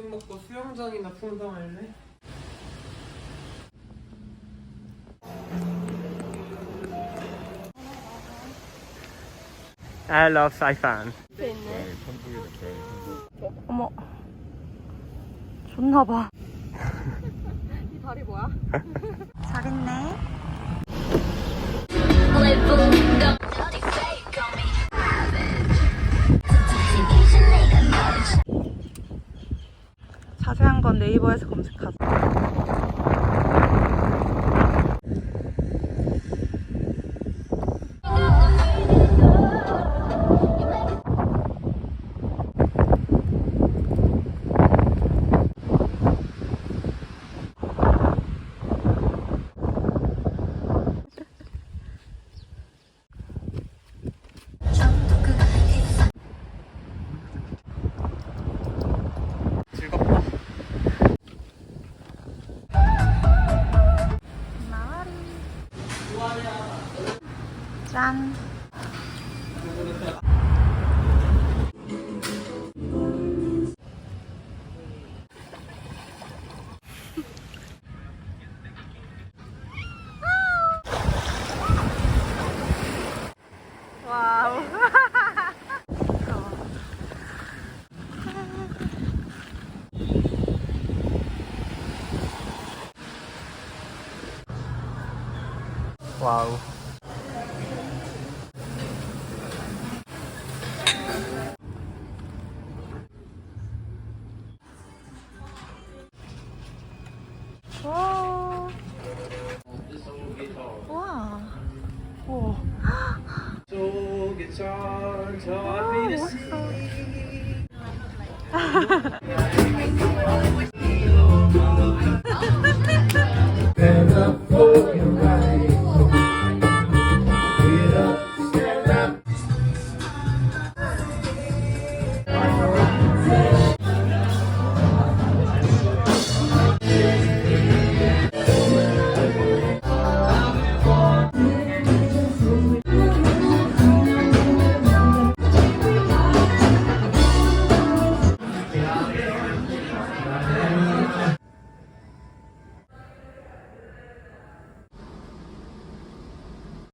점심 먹고 수영장이나 풍성할래? I love Saifan. 어머. 좋나 봐. 이 다리 뭐야? 잘했네. 자세한 건 네이버에서 검색하자. 즐 짠. 와우. 와우. 저기 천천히 시